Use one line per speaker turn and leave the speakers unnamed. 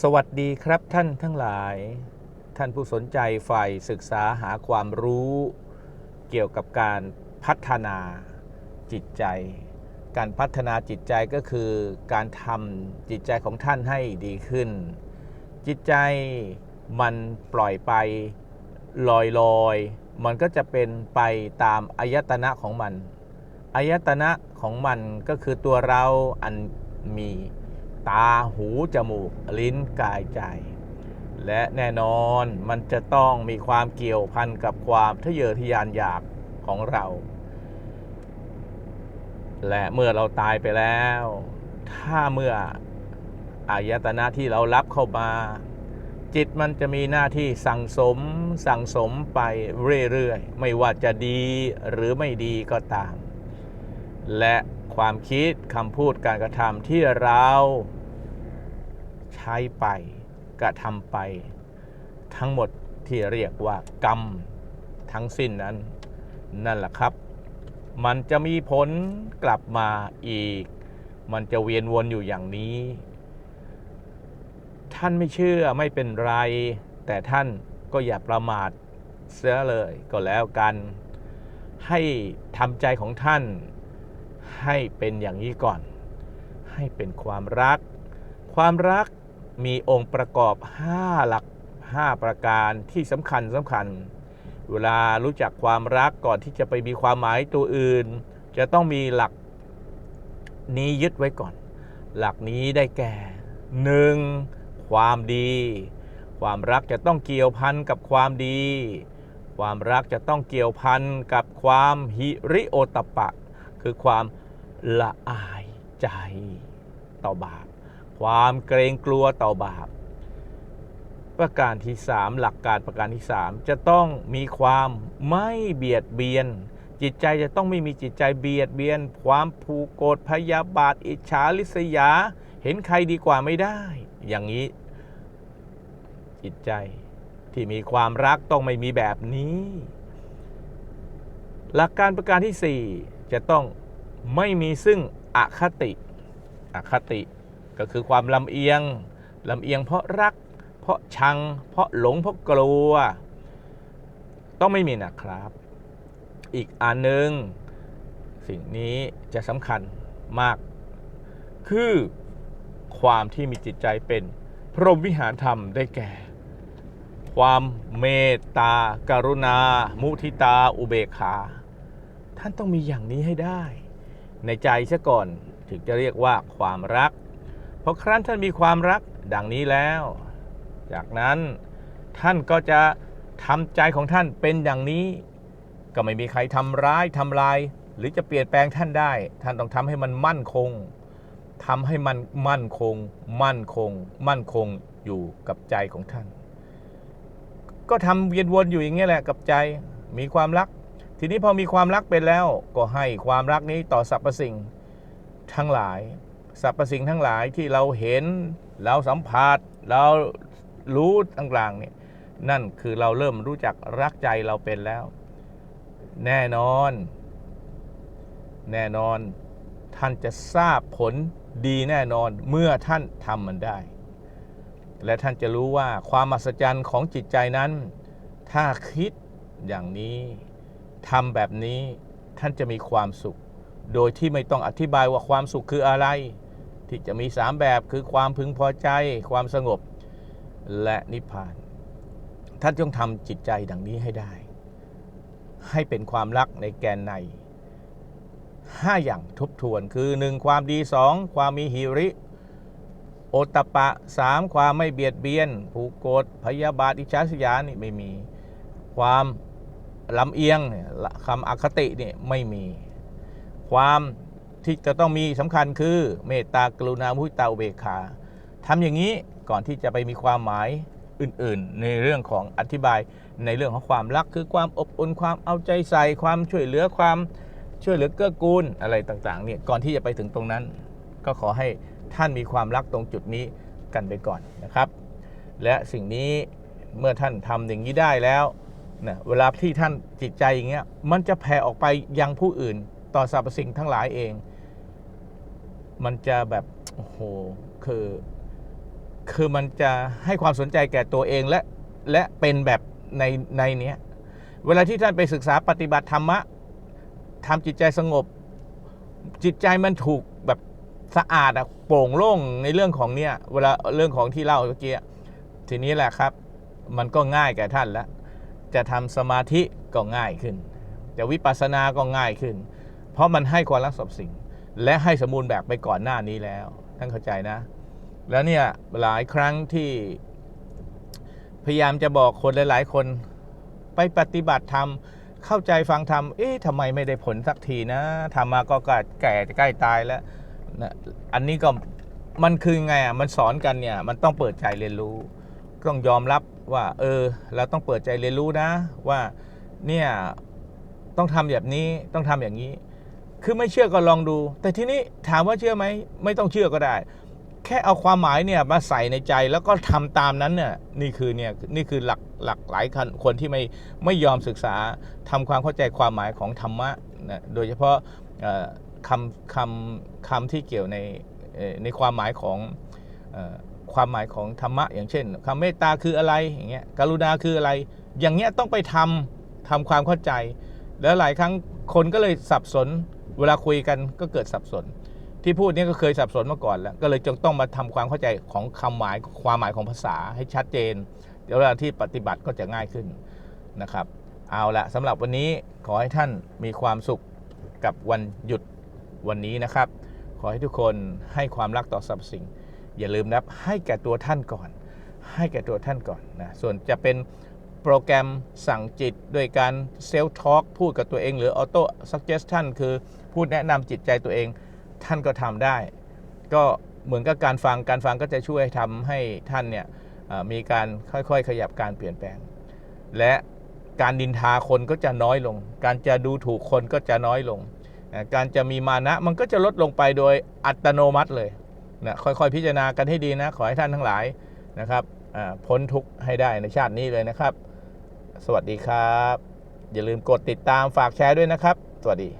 สวัสดีครับท่านทั้งหลาย ท่านผู้สนใจฝ่ายศึกษาหาความรู้ เกี่ยวกับการพัฒนาจิตใจ การพัฒนาจิตใจก็คือการทำจิตใจของท่านให้ดีขึ้น จิตใจมันปล่อยไปลอยลอยมันก็จะเป็นไปตามอายตนะของมันอายตนะของมันก็คือตัวเราอันมี ตาหูจมูกลิ้นกายใจ และแน่นอนมันจะต้องมีความเกี่ยวพันกับความทะเยอทะยานอยากของเรา และเมื่อเราตายไปแล้ว ถ้าเมื่ออายตนะที่เรารับเข้ามา จิตมันจะมีหน้าที่สั่งสม สั่งสมไปเรื่อยๆ ไม่ว่าจะดีหรือไม่ดีก็ตาม และความคิดคำพูดการกระทำที่เรา ใช้ไปกระทำไป ทั้งหมดที่เรียกว่ากรรมทั้งสิ้นนั้น นั่นแหละครับ มันจะมีผลกลับมาอีก มันจะเวียนวนอยู่อย่างนี้ ท่านไม่เชื่อไม่เป็นไร แต่ท่านก็อย่าประมาทเสียเลยก็แล้วกัน ให้ทำใจของท่าน ให้เป็นอย่างนี้ก่อน ให้เป็นความรัก ความรัก มีองค์ประกอบ 5 หลัก 5 ประการที่สำคัญสำคัญ เวลารู้จักความรักก่อนที่จะไปมีความหมายตัวอื่น จะต้องมีหลักนี้ยึดไว้ก่อน หลักนี้ได้แก่ 1. ความดี ความรักจะต้องเกี่ยวพันกับความดี ความรักจะต้องเกี่ยวพันกับความหิริโอตปะ คือความละอายใจต่อบาป ความเกรงกลัวต่อบาป ประการที่ 3 หลักการประการที่ 3 จะต้องมีความไม่เบียดเบียน จิตใจจะต้องไม่มีจิตใจเบียดเบียน ความผูกโกรธพยาบาท อิจฉาริษยา เห็นใครดีกว่าไม่ได้ อย่างนี้ จิตใจที่มีความรักต้องไม่มีแบบนี้ หลักการประการที่ 4 จะต้องไม่มีซึ่งอคติ อคติ ก็คือความลำเอียงลำเอียงเพราะรัก เพราะชัง เพราะหลง เพราะกลัว ต้องไม่มีนะครับ อีกอันหนึ่งสิ่งนี้จะสำคัญมาก คือความที่มีจิตใจเป็น พรหมวิหารธรรมได้แก่ ความเมตตากรุณา มุทิตา อุเบกขา ท่านต้องมีอย่างนี้ให้ได้ ในใจซะก่อนถึงจะเรียกว่าความรัก ราะครั้นท่านมีความรักดังนี้แล้ว จากนั้นท่านก็จะทำใจของท่านเป็นอย่างนี้ ก็ไม่มีใครทำร้ายทำลาย หรือจะเปลี่ยนแปลงท่านได้ ท่านต้องทำให้มันมั่นคงทำให้มันมั่นคง มั่นคง มั่นคงอยู่กับใจของท่าน ก็ทำเวียนวนอยู่อย่างนี้แหละกับใจมีความรัก ทีนี้พอมีความรักเป็นแล้ว ก็ให้ความรักนี้ต่อสรรพสิ่ง ทั้งหลาย สรรพสิ่งทั้งหลายที่เราเห็น เราสัมผัส เรารู้ต่างๆเนี่ยนั่นคือเราเริ่มรู้จักรักใจเราเป็นแล้ว แน่นอน แน่นอน ท่านจะทราบผลดีแน่นอนเมื่อท่านทำมันได้ และท่านจะรู้ว่าความมหัศจรรย์ของจิตใจนั้น ถ้าคิดอย่างนี้ทำแบบนี้ท่านจะมีความสุข โดยที่ไม่ต้องอธิบายว่าความสุขคืออะไร ที่จะมีสามแบบคือความพึงพอใจ ความสงบและนิพพาน ท่านจงทำจิตใจดังนี้ให้ได้ ให้เป็นความรักในแกนในห้าอย่างทบทวนคือ 1. ความดี 2. ความมีหิริ โอตตปปะ 3. ความไม่เบียดเบียน ผูกโกรธพยาบาทอิจฉาสยานี่ไม่มี ความลำเอียงคำอคติเนี่ยไม่มี ความ ที่จะต้องมีสำคัญคือเมตตากรุณามุทิตาอุเบกขาทำอย่างนี้ก่อนที่จะไปมีความหมายอื่นๆ ในเรื่องของอธิบายในเรื่องของความรักคือความอบอุ่นความเอาใจใส่ความช่วยเหลือความช่วยเหลือเกื้อกูลอะไรต่างๆเนี่ยก่อนที่จะไปถึงตรงนั้น ก็ขอให้ท่านมีความรักตรงจุดนี้กันไปก่อนนะครับ และสิ่งนี้เมื่อท่านทำอย่างนี้ได้แล้วนะเวลาที่ท่านจิตใจอย่างเงี้ยมันจะแผ่ออกไปยังผู้อื่นต่อสรรพสิ่งทั้งหลายเอง มันจะแบบโอ้โหคือ คือมันจะให้ความสนใจแก่ตัวเองและและเป็นแบบในในเนี้ยเวลาที่ท่านไปศึกษาปฏิบัติธรรมะทำจิตใจสงบ จิตใจมันถูกแบบสะอาดอะโปร่งโล่งในเรื่องของเนี้ยเวลาเรื่องของที่เล่าเมื่อกี้ทีนี้แหละครับ มันก็ง่ายแก่ท่านแล้วจะทำสมาธิก็ง่ายขึ้น จะวิปัสสนาก็ง่ายขึ้น เพราะมันให้ความรักสอบสิ่ง และให้สมบูรณ์แบบไปก่อนหน้านี้แล้วท่านเข้าใจนะ แล้วเนี่ยหลายครั้งที่พยายามจะบอกคนหลาย ๆ คนไปปฏิบัติธรรมเข้าใจฟังธรรมเอ๊ะทำไมไม่ได้ผลสักทีนะทำมาก็ใกล้แก่ใกล้ตายแล้วนะอันนี้ก็มันคือไงอะมันสอนกันเนี่ยมันต้องเปิดใจเรียนรู้ ต้องยอมรับว่า เออ เราต้องเปิดใจเรียนรู้นะ ว่าเนี่ยต้องทำแบบนี้ต้องทำอย่างนี้ คือไม่เชื่อก็ลองดู แต่ทีนี้ถามว่าเชื่อไหมไม่ต้องเชื่อก็ได้ แค่เอาความหมายเนี่ยมาใส่ในใจแล้วก็ทำตามนั้นเนี่ยนี่คือเนี่ยนี่คือหลักหลักหลายคนที่ไม่ไม่ยอมศึกษาทำความเข้าใจความหมายของธรรมะนะโดยเฉพาะคำคำคำที่เกี่ยวในในความหมายของอความหมายของธรรมะ อย่างเช่นคำเมตตาคืออะไรอย่างเงี้ยกรุณาคืออะไร อย่างเงี้ยต้องไปทำทำความเข้าใจ แล้วหลายครั้งคนก็เลยสับสน เวลาคุยกันก็เกิดสับสน ที่พูดนี้ก็เคยสับสนมาก่อนแล้ว ก็เลยจึงต้องมาทำความเข้าใจของคำหมายความหมายของภาษาให้ชัดเจนเดี๋ยวเวลาที่ปฏิบัติก็จะง่ายขึ้นนะครับ เอาละสำหรับวันนี้ขอให้ท่านมีความสุขกับวันหยุดวันนี้นะครับ ขอให้ทุกคนให้ความรักต่อสรรพสิ่ง อย่าลืมนะครับให้แก่ตัวท่านก่อน ให้แก่ตัวท่านก่อนนะส่วนจะเป็นโปรแกรมสั่งจิต ด้วยการเซล f ทอ l k พูดกับตัวเองหรือออโต้ suggestion คือ พูดแนะนำจิตใจตัวเอง ท่านก็ทำได้ ก็เหมือนกับการฟังการฟังก็จะช่วยทำให้ท่านเนี่ยมีการค่อยๆ ขยับการเปลี่ยนแปลง และการดินทาคนก็จะน้อยลง การจะดูถูกคนก็จะน้อยลง การจะมีมานะมันก็จะลดลงไปโดยอัตโนมัติเลยนะค่อยๆ พิจารณากันให้ดีนะ ขอให้ท่านทั้งหลายนะครับพ้นทุกข์ให้ได้ในชาตินี้เลยนะครับ สวัสดีครับ อย่าลืมกดติดตามฝากแชร์ด้วยนะครับ สวัสดี